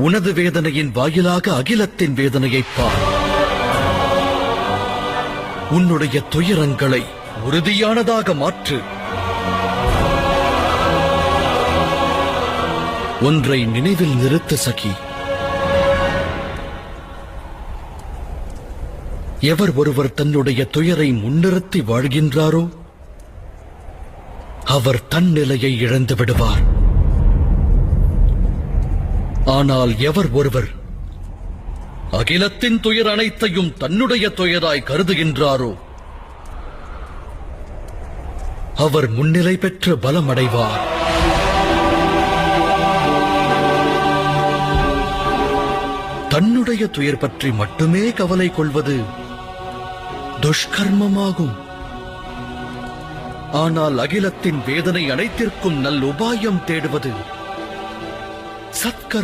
உனது வேதனையின் வாயிலாக அகிலத்தின் வேதனையை பார் உன்னுடைய துயரங்களை உறுதியானதாக மாற்று. ஒன்றை நினைவில் நிறுத்து சகி. எவர் ஒருவர் தன்னுடைய துயரை முன்னிறுத்தி வாழ்கின்றாரோ அவர் தன் நிலையை இழந்து விடுவார். ஆனால் எவர் ஒருவர் அகிலத்தின் துயர் அனைத்தையும் தன்னுடைய துயராய் கருதுகின்றாரோ? அவர் முன்னிலை பெற்று பலமடைவார். தன்னுடைய துயர் பற்றி மட்டுமே கவலை கொள்வது துஷ்கர்மமாகும். ஆனால் அகிலத்தின் வேதனை அனைத்திற்கும் நல் உபாயம் தேடுவது சத்கர்